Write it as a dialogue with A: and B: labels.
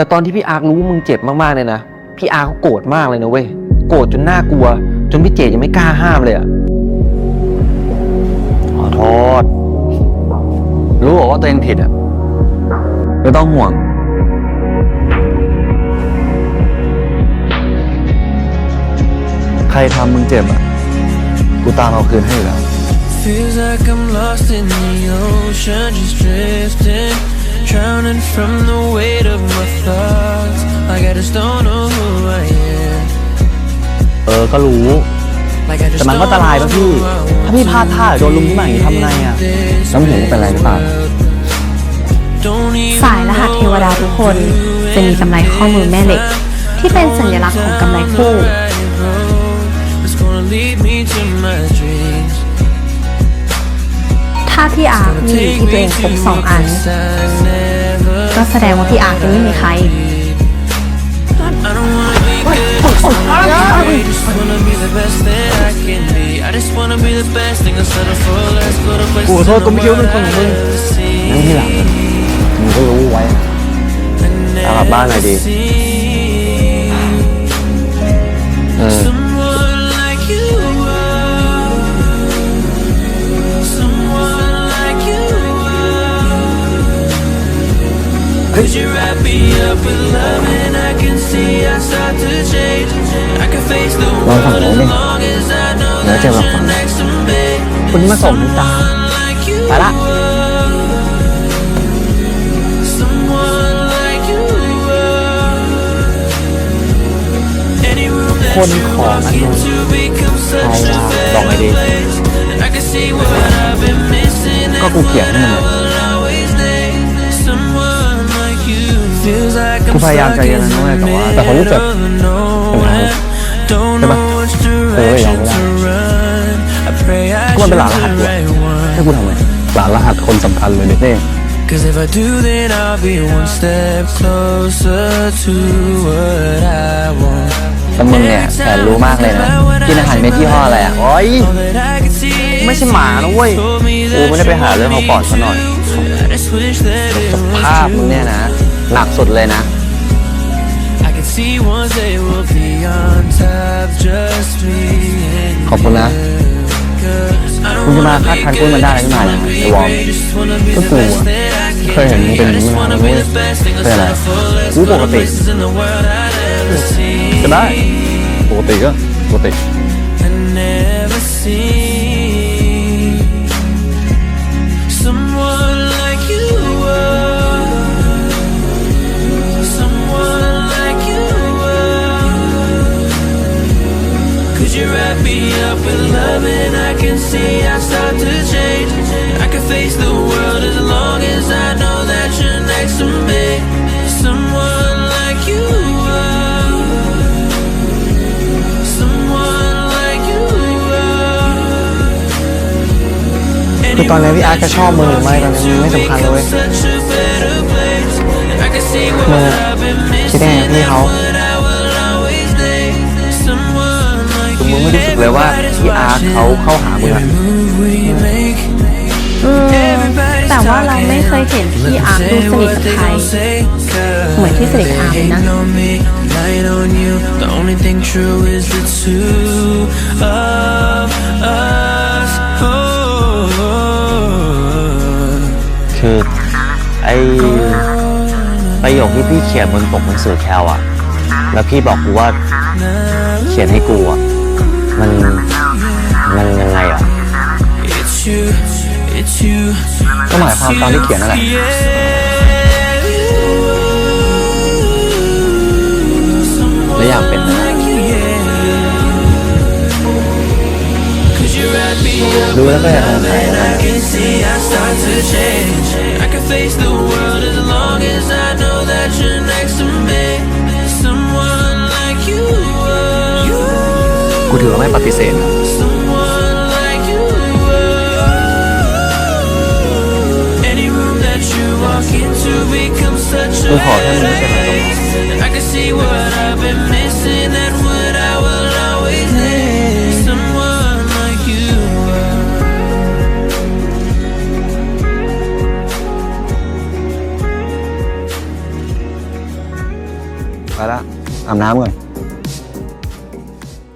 A: แต่ตอนที่พี่อาร์ครู้ว่ามึงเจ็บมากๆเลยนะ พี่อาร์เขาโกรธมากเลยนะเว้ย โกรธจนน่ากลัว จนพี่เจยังไม่กล้าห้ามเลยอะ
B: ขอโทษ รู้บอกว่าตัวเองผิดอะไม่ต้องห่วง ใครทำมึงเจ็บอะกูตามเอาคืนให้อยู่แล้ว
C: Feels like I'm lost in the ocean, just drifting, drowning from the weight of my thoughts. Like I just don't know who I am.
B: เออ ก็รู้
C: Like I just
B: แต่มันก็อันตรายป่ะพี่ ถ้าพี่พลาดท่าหรือโดนลุมที่ไหนทำไงอะน้ำเห็นเป็นไรหรือเปล่า
C: Don't even
D: สายรหัสเทวดาทุกคน จะมีกำไรข้อมือแม่เหล็ก ที่เป็นสัญลักษณ์ของกำไรคู่
C: It's gonna lead me to my dreams.
D: ถ้าพี่อาร์คมีที่ตัวเองครบสองอัน็แสดงว่าพี่อาร์ตยังไม่มีใคร
B: กูขอโทษกูไม่คิดว่าเป็นคนของมึงนั่นที่หลังมึงก็รู้ไว้กลับบ้านหน่อยดี เออ
C: are. Could you wrap me up with love and I can see I start to change. I can face the
B: Vâng, thằng
C: world
B: bố
C: as
B: đi.
C: long as I know
B: Nhớ
C: that
B: cho vào
C: you're
B: phòng.
C: next to me.
B: คุณมาส่งตา
C: Someone like you
B: ไปละ
C: are. Someone like you are. Any room that
B: คน
C: you
B: ของ
C: walk
B: อันนู้น
C: into becomes
B: ใคร
C: such a
B: อะบอกไงดี
C: place. And I can see what I've been missing.
B: ก็กูเกลียดใกู
C: I'm
B: พยายาม
C: stuck
B: ใจเย็น
C: in
B: นะน้อง
C: the
B: แต่ว่าแต่คนรู้จัก
C: middle of nowhere. Don't
B: Thế mà.
C: know which
B: Tôi có
C: direction
B: giọng
C: to run. I pray I
B: กูมันเป็นหลานร
C: choose
B: หัส
C: the
B: กูอะ
C: right one.
B: ให้กูทำไงหลานรหัสคนสำคัญเลยเนี่ย
C: Cause if I do, then I'll be one step closer to what I want.
B: แต่มึงเนี่ยแสนรู้มากเลยนะกินอาหารเม็ดยี่ห้ออะไรอะโอ้ย
C: All that I can see
B: ไม่ใช่หมานะเว้ย
C: told me
B: กูไม่ได้ไปหาเรื่องเขาก่อนซะหน่อย
C: I just wish that it
B: ส
C: was
B: ภาพมึงเนี่ยนะ หนักสุดเลยนะ
C: I can see once they will be on top, just me and
B: ขอบคุณนะ
C: Cause I don't
B: คุณจะมา
C: wanna
B: คาด
C: be
B: คันกูมันได้ขึ้นมาเนี่ยไอ้วอร์ม
C: just wanna be
B: ก็
C: the
B: กู
C: best
B: อะ
C: that I can
B: เคยเห็นมึงเป็นอย่างนี้
C: I just
B: มา
C: wanna
B: เว้
C: be
B: ย
C: the best thing
B: เป็นอะไร
C: aside for let's
B: กู
C: go
B: ป
C: to
B: กติ
C: places in the world I'd ever seen
B: ก็ได้ปกติก็ปกติ
C: I never seen Could you wrap me up with love and I can see I start to change? I can face the world as long as I know that you're next to me. Someone like you are. Someone like you are.
B: คือตอนนี้พี่อาร์ตจะชอบมึงหรือไม่ตอนนี้มึงไม่สำคัญเลยเว้ย
C: Such a better place. I can see what
B: มึง
C: I've been
B: คิดได้ไง
C: missing
B: พี่
C: and
B: เขา
A: รู้สึกเลยว่าพี่อาร์คเขาเข้าหามึงอะ
C: Every move we make.
D: อืมแต่ว่าเราไม่เคยเห็นพี่อาร์คดูสนิทกับใครเหมือนที่สนิทกับอาร์มเลยนะ
C: Hating on me, lying on you. The only thing true is the two of us. Oh.
B: คือไอประโยคที่พี่เขียนบนปกหนังสือแคลอะแล้วพี่บอกกูว่าเขียนให้กูอะ มันมันยังไงอะก็หมายความตามที่เขียนนั่นแหละและอยากเป็นนะรู้แล้วก็อยากทำอะรนะ คือไม่ปฏิเสธกูขอแค่มึงไม่เป็นไรหรอไปละอาบน้ำก่อน